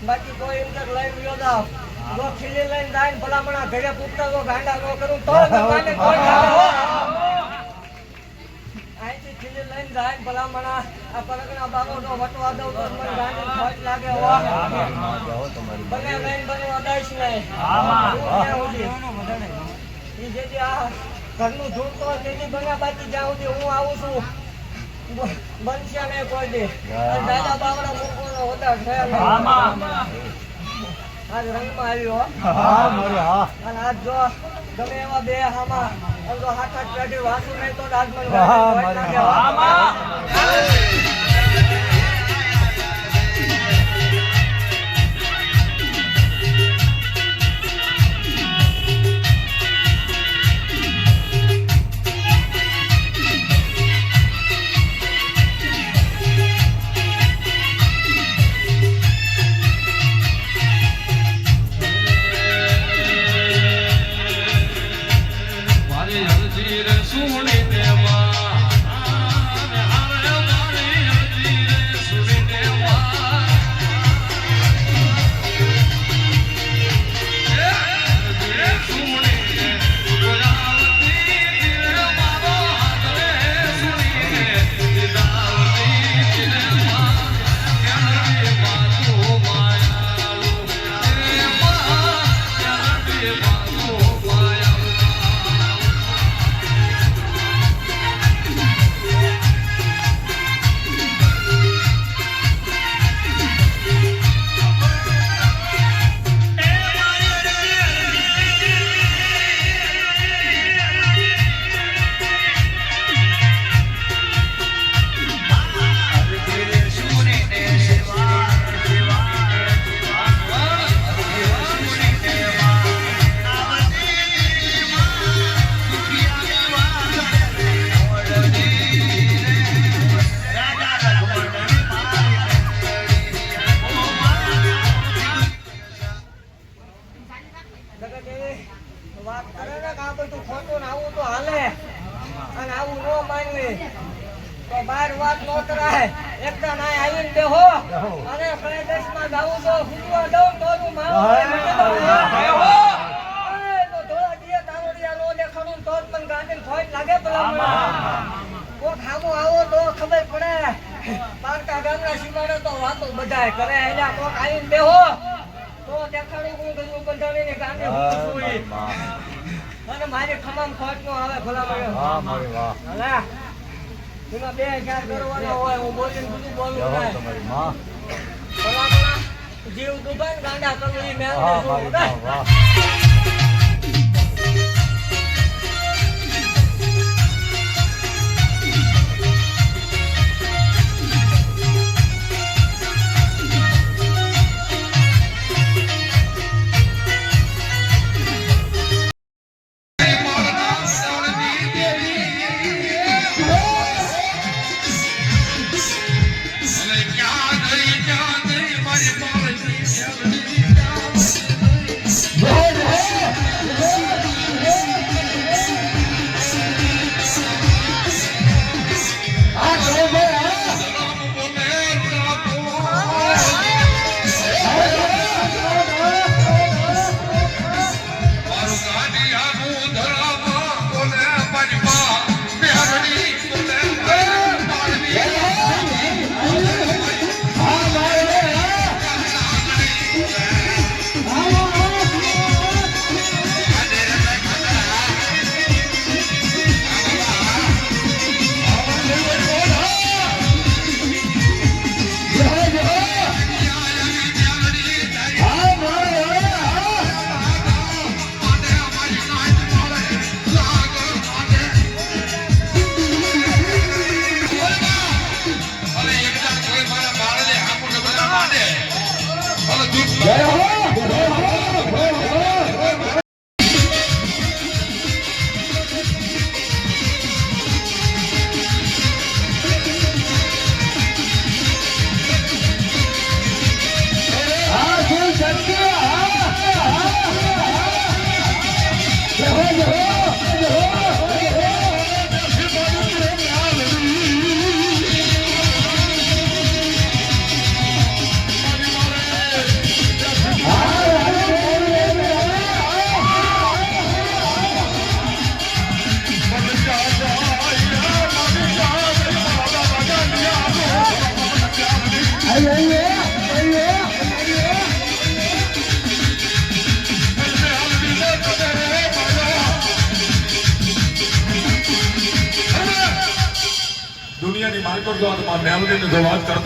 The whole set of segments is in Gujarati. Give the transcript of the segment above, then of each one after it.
બાકી કોઈ કે લઈને વિયો જાવ જો ખીલી લઈને જાય ને ભલામણા ઘરે પૂછતા ગાંડા નો કરું તો અહીંથી ખીલી લઈને જાય ભલામણા આ પરગણા બાબો નો વટવા દઉં તો મને ગાંડી ખોટ લાગે હો. બને લઈને બને અદાઈશ નહીં. ઈ જે જે આ ઘરનું ધૂળ તો તેની બન્યા બાકી જાઉં સુધી હું આવું છું. બનશે નહીં કોઈ દી. દાદા બાવડા મૂકવાનો આજ રંગમાં આવ્યો હો. અને આજ જો ગમે એવા બે હામાં હો. મારી પારકા ગામના સીમાડે તો વાતો બધાય કરે અહીંયા કોક આવીને બેહો. તો દેખાડી હું ગયું બંધાણીને ગાંડે હું છું અને મારી ખમામ ખોટ નો આવે ભલામણ હલે. એમાં બે હજાર કરવાનો હોય હું બોલીને બધું બોલું નહીં ભલા જીવ દુબાન ગાંડા કરું ઈ મેં છું બરાબર?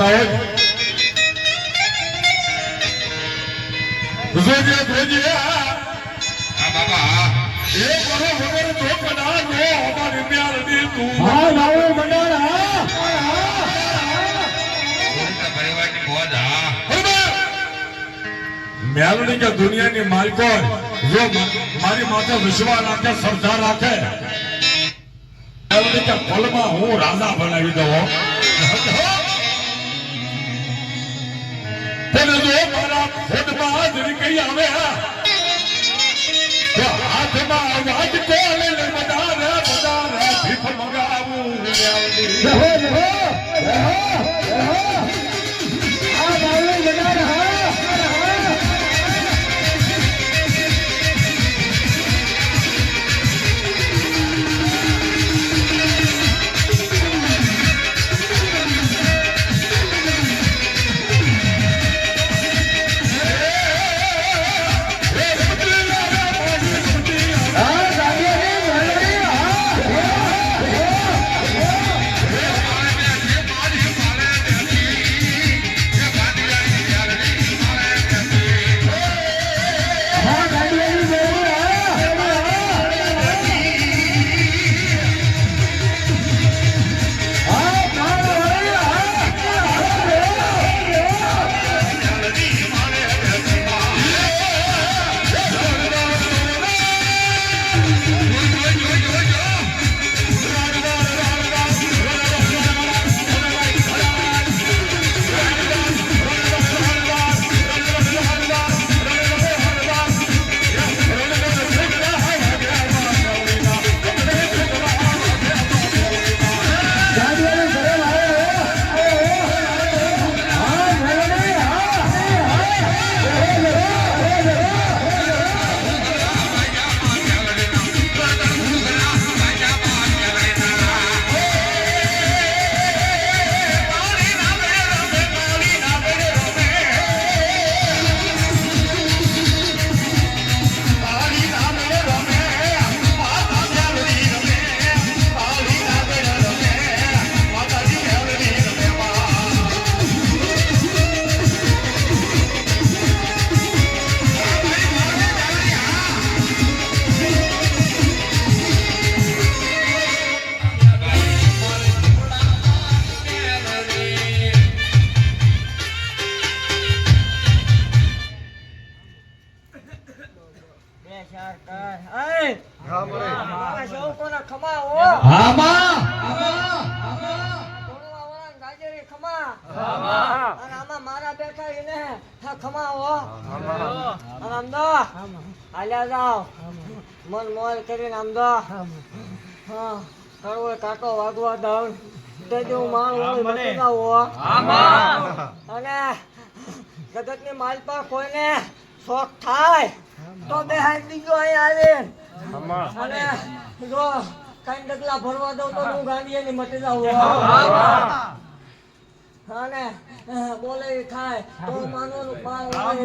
જો વાત કરતા હોય જોજે જોજે હા બાબા એ બરો વગર તો કડા નો અમારી મ્યાલડી તું. હા નાવું મંડળ હા. પરિવારની મોજ હા મેલડી કે દુનિયાની માલકો જો મારી માથે વિશ્વાસ રાખે શ્રદ્ધા રાખે. મેલડી કે પલમાં હું રાજા બનાવી દઉં પણ જો ફોટમાં હાજરી આવે તો હાથમાં અવાજ કોલે ને બધા રે બધા રે ભીખ મગાવું મેલડી રહો રહો રહો રહો કરીને આમ હા કાંટો વાગવા દઉં. તે જો માલ હોય બચી જાઓ અને જગતની માલપા કોઈને શોખ થાય તો બે હાથ દીજો અહીં આવે. અને જો કઈ ડગલા ભરવા દઉં તો હું ગાંધીની મટી જાઉં અને બોલે થાય તો માનવાનું પાર હોય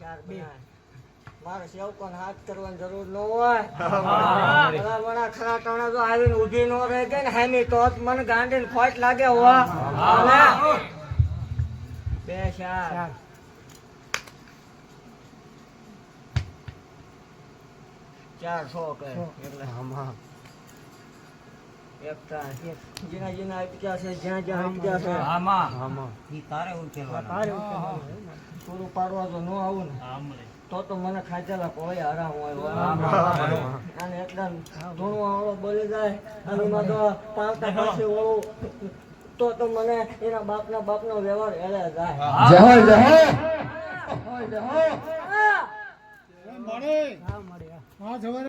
ચાર બે મારે હાથ કરવાની જરૂર ન હોય. વણા ખરા ટાણા તો આવીને ઊભી ન રહે ગઈ ને હેમી તો મને ગાંડીને ફોટ લાગે હો. બે ચાર ચાર સો કહે એટલે. હા જીના જીના અટક્યા છે જ્યાં જ્યાં અટક્યા છે. આમાં આમાં તારે ઉકેલવા તારે ઉકેલવા પૂરું પાડવા તો ન આવું ને તો તો મને ખાચેલા કોઈ આરામ હોય અને એટલા ધૂણું આવડો બોલી જાય અને તો પાવતા પાસે ઓળું તો તો મને એના બાપના બાપનો વ્યવહાર એળે જાય. જય જય હોય તો હોય. મળે. હા જવાને